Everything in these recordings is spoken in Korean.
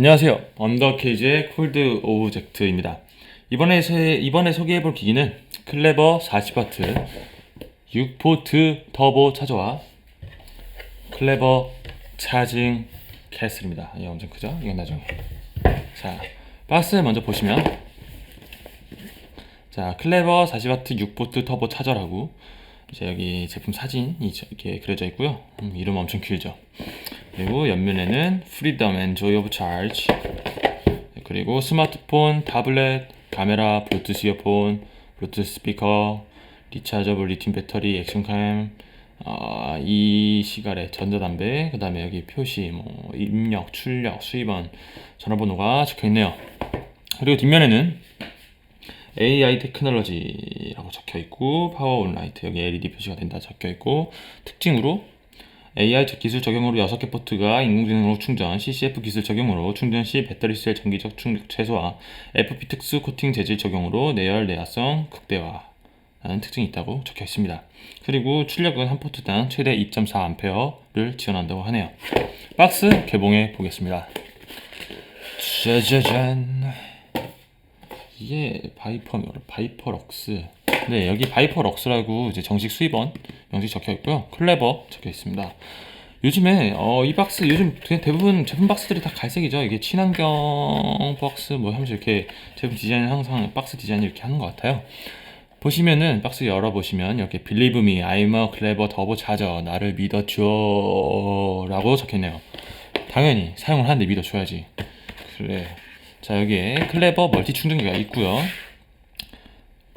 안녕하세요. 언더케이지의 콜드 오브젝트입니다. 이번에, 세, 이번에 소개해볼 기기는 클레버 40W 6포트 터보 차저와 클레버 차징 캐슬입니다. 이거 엄청 크죠? 이건 나중에. 자, 박스 먼저 보시면 자, 클레버 40W 6포트 터보 차저라고 이제 여기 제품 사진이 이렇게 그려져 있고요. 음, 이름 엄청 길죠. 그리고 옆면에는 Freedom and Joy of Charge 그리고 스마트폰, 타블렛, 카메라, 블루투스 이어폰, 블루투스 스피커, 리차저블 리튬 배터리, 액션캠, 어, 이 시가래 전자담배, 그 다음에 여기 표시, 뭐 입력, 출력, 수입원, 전화번호가 적혀 있네요. 그리고 뒷면에는 AI 테크놀로지라고 적혀 있고 파워 온라이트 여기 LED 표시가 된다 적혀 있고 특징으로 AI 기술 적용으로 6개 포트가 인공지능으로 충전, CCF 기술 적용으로 충전 시 배터리 셀 전기적 충격 최소화, FP 특수 코팅 재질 적용으로 내열 내화성 극대화 라는 특징이 있다고 적혀 있습니다. 그리고 출력은 한 포트당 최대 2.4A를 지원한다고 하네요. 박스 개봉해 보겠습니다. 짜자잔. 이게 바이퍼 바이퍼럭스. 네, 여기 바이퍼럭스라고 이제 정식 수입원 명시 적혀 있고요. 클레버 적혀 있습니다. 요즘에 어, 이 박스 요즘 그냥 대부분 제품 박스들이 다 갈색이죠. 이게 친환경 박스 뭐 하면서 이렇게 제품 디자인 항상 박스 디자인 이렇게 하는 것 같아요. 보시면은 박스 열어 보시면 이렇게 Believe me, I'm a clever 차저 나를 믿어줘 라고 적혀있네요. 당연히 사용을 하는데 믿어줘야지. 그래. 자 여기에 클레버 멀티 충전기가 있고요.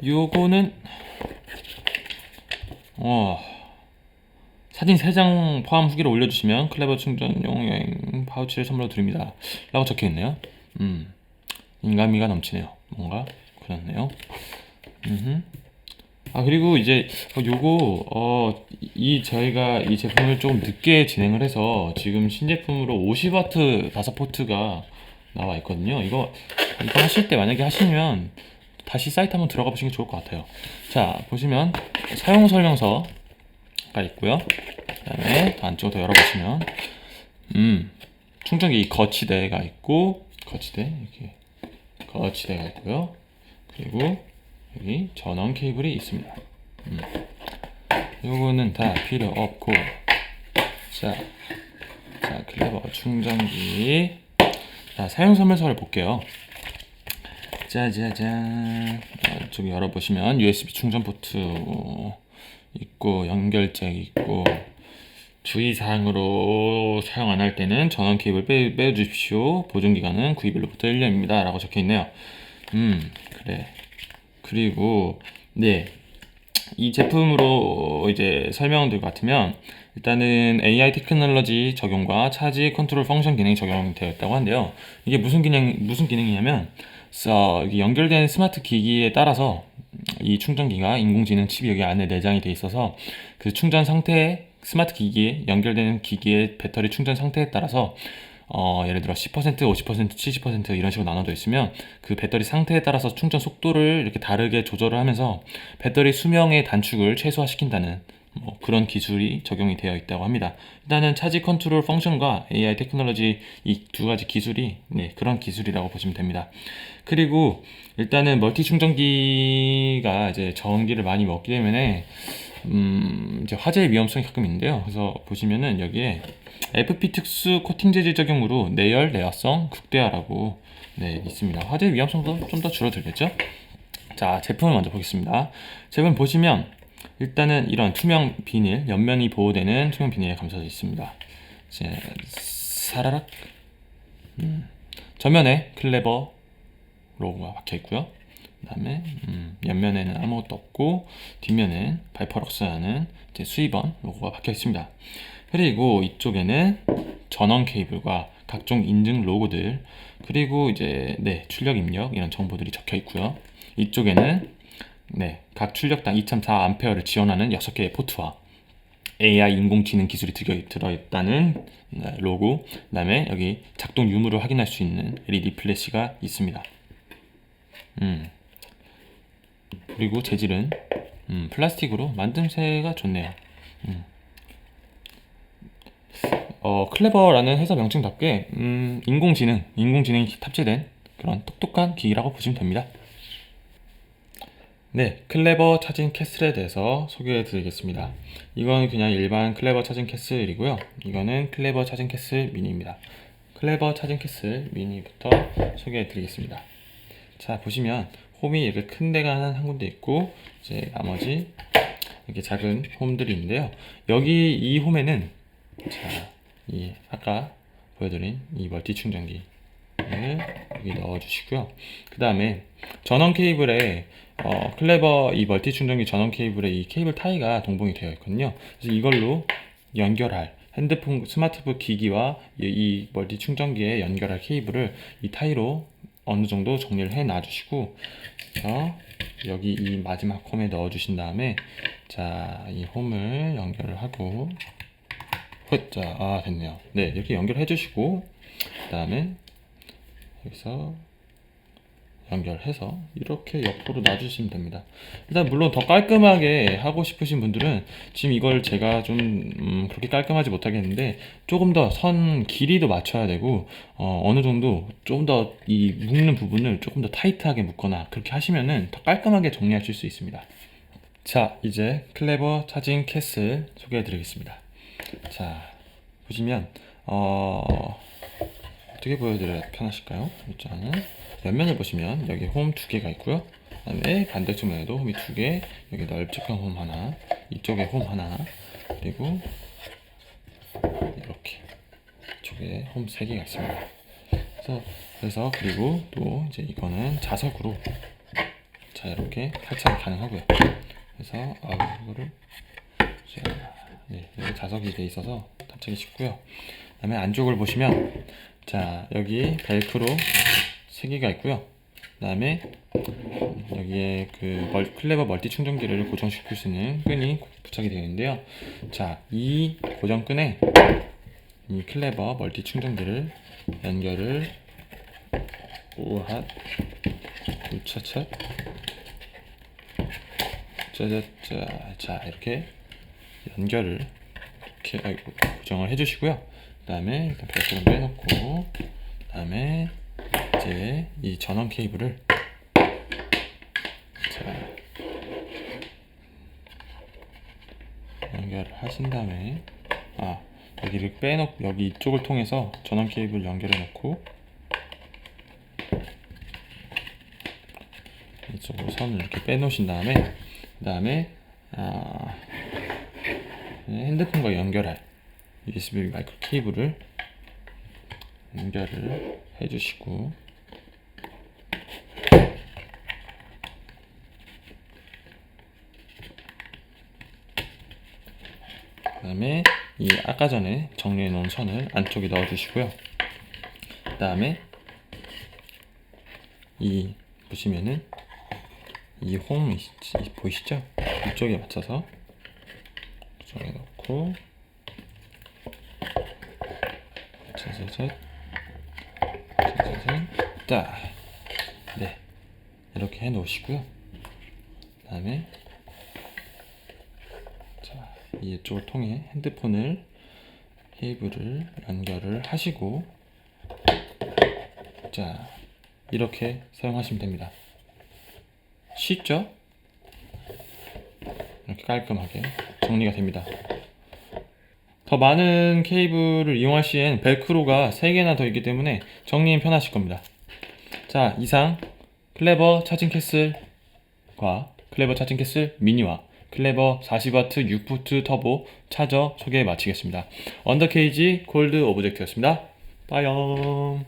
요거는 어 사진 3장 포함 후기를 올려주시면 클레버 충전용 여행 파우치를 선물로 드립니다. 라고 적혀 있네요. 음 인간미가 넘치네요. 뭔가 그렇네요. 음흠. 아 그리고 이제 요거 어 이 저희가 이 제품을 조금 늦게 진행을 해서 지금 신제품으로 50W 5포트가 나와 있거든요. 이거 이거 하실 때 만약에 하시면 다시 사이트 한번 들어가 보시는 게 좋을 것 같아요. 자 보시면 사용 설명서가 있고요. 그 다음에 안쪽으로 더 열어보시면 음 충전기 거치대가 있고 거치대 이렇게 거치대가 있고요. 그리고 여기 전원 케이블이 있습니다. 음. 요거는 다 필요 없고 자, 자 클레버 충전기 자 사용 설명서를 볼게요. 짜자잔 이쪽 열어보시면 USB 충전 포트 있고 연결잭 있고 주의사항으로 사용 안 할 때는 전원 케이블 빼, 빼주십시오. 보존기간은 구입일로부터 1년입니다. 라고 적혀 있네요. 음 그래. 그리고 네 이 제품으로 이제 설명드릴 것 같으면 일단은 AI 테크놀로지 적용과 차지 컨트롤 펑션 기능이 적용되어 있다고 한데요. 이게 무슨 기능 무슨 기능이냐면 어, 연결된 스마트 기기에 따라서 이 충전기가 인공지능 칩이 여기 안에 내장이 돼 있어서 그 충전 상태에 스마트 기기에 연결되는 기기의 배터리 충전 상태에 따라서 어, 예를 들어 10%, 50%, 70% 이런 식으로 나눠져 있으면 그 배터리 상태에 따라서 충전 속도를 이렇게 다르게 조절을 하면서 배터리 수명의 단축을 최소화시킨다는 뭐 그런 기술이 적용이 되어 있다고 합니다. 일단은 차지 컨트롤 펑션과 AI 테크놀로지 이 두 가지 기술이 네, 그런 기술이라고 보시면 됩니다. 그리고 일단은 멀티 충전기가 이제 전기를 많이 먹기 때문에 음, 이제 화재 위험성이 가끔 있는데요. 그래서 보시면은 여기에 FP 특수 코팅 재질 적용으로 내열 내화성 극대화라고 네, 있습니다. 화재 위험성도 좀 더 줄어들겠죠? 자, 제품을 먼저 보겠습니다. 제품 보시면 일단은 이런 투명 비닐, 옆면이 보호되는 투명 비닐에 감싸져 있습니다. 이제 사라락 음, 전면에 클레버 로고가 박혀 있고요. 그 다음에 음, 옆면에는 아무것도 없고 뒷면엔 바이퍼럭스라는 수입원 로고가 박혀 있습니다. 그리고 이쪽에는 전원 케이블과 각종 인증 로고들 그리고 이제 네 출력 입력 이런 정보들이 적혀 있고요. 이쪽에는 네, 각 출력당 2.4A를 지원하는 6개의 포트와 AI 인공지능 기술이 들어있다는 네, 로고, 그 다음에 여기 작동 유무를 확인할 수 있는 LED 플래시가 있습니다. 음. 그리고 재질은 음, 플라스틱으로 만듦새가 좋네요. 음. 어, 클레버라는 회사 명칭답게 음, 인공지능, 인공지능이 탑재된 그런 똑똑한 기기라고 보시면 됩니다. 네, 클레버 차진 캐슬에 대해서 소개해 드리겠습니다. 이건 그냥 일반 클레버 차진 캐슬이고요. 이거는 클레버 차진 캐슬 미니입니다. 클레버 차진 캐슬 미니부터 소개해 드리겠습니다. 자, 보시면 홈이 이렇게 큰 데가 한, 한 군데 있고 이제 나머지 이렇게 작은 홈들이 있는데요. 여기 이 홈에는 자, 이 아까 보여드린 이 멀티 충전기를 여기 넣어주시고요. 그 다음에 전원 케이블에 어, 클레버 이 멀티 충전기 전원 케이블에 이 케이블 타이가 동봉이 되어 있거든요. 그래서 이걸로 연결할 핸드폰 스마트폰 기기와 이, 이 멀티 충전기에 연결할 케이블을 이 타이로 어느 정도 정리를 해 놔주시고 그래서 여기 이 마지막 홈에 넣어 주신 다음에 자 이 홈을 연결을 하고 헛자 아 됐네요. 네 이렇게 연결해 주시고 그 다음에 여기서 연결해서 이렇게 옆으로 놔주시면 됩니다. 일단 물론 더 깔끔하게 하고 싶으신 분들은 지금 이걸 제가 좀 음, 그렇게 깔끔하지 못하겠는데 조금 더 선 길이도 맞춰야 되고 어, 느 정도 좀 더 이 묶는 부분을 조금 더 타이트하게 묶거나 그렇게 하시면은 더 깔끔하게 정리하실 수 있습니다. 자 이제 클레버 차징 캐슬 소개해 드리겠습니다. 자 보시면 어, 어떻게 보여드려야 편하실까요? 일단은 옆면을 보시면 여기 홈 두 개가 있고요. 그다음에 반대쪽 면에도 홈이 두 개, 여기 넓적한 홈 하나, 이쪽에 홈 하나, 그리고 이렇게 이쪽에 홈 세 개가 있습니다. 그래서 그래서 그리고 또 이제 이거는 자석으로 자 이렇게 탈착이 가능하고요. 그래서 아 이거를 자 네, 여기 자석이 돼 있어서 탑재기 쉽고요. 그다음에 안쪽을 보시면 자 여기 벨크로 세 개가 있고요. 그다음에 여기에 그 멀, 클레버 멀티 충전기를 고정시킬 수 있는 끈이 부착이 되어 있는데요. 자, 이 고정끈에 이 클레버 멀티 충전기를 연결을 우핫 우차차 짜자짜 자 이렇게 연결을 이렇게 아이고, 고정을 해주시고요. 그 다음에 일단 벨트를 빼놓고 그 다음에 이제 이 전원 케이블을 자 연결을 하신 다음에 아 여기를 빼놓고 여기 이쪽을 통해서 전원 케이블 연결해 놓고 이쪽으로 선을 이렇게 빼놓으신 다음에 그 다음에 아, 핸드폰과 연결할 USB 마이크로 케이블을 연결을 해주시고. 그 다음에 이 아까 전에 정리해 놓은 선을 안쪽에 넣어 주시고요. 그 다음에 이 보시면은 이 홈 보이시죠? 이쪽에 맞춰서 이쪽에 넣고 짜자잔 짜자잔 딱 네. 이렇게 해 놓으시고요. 그 다음에 자 이쪽을 통해 핸드폰을 케이블을 연결을 하시고 자 이렇게 사용하시면 됩니다. 쉽죠? 이렇게 깔끔하게 정리가 됩니다 더 많은 케이블을 이용할 시엔 벨크로가 3개나 더 있기 때문에 정리는 편하실 겁니다. 자, 이상 클레버 차징 캐슬과 클레버 차징 캐슬 미니와 클레버 40W 6포트 터보 차저 소개 마치겠습니다. 언더케이지 골드 오브젝트였습니다. 빠염.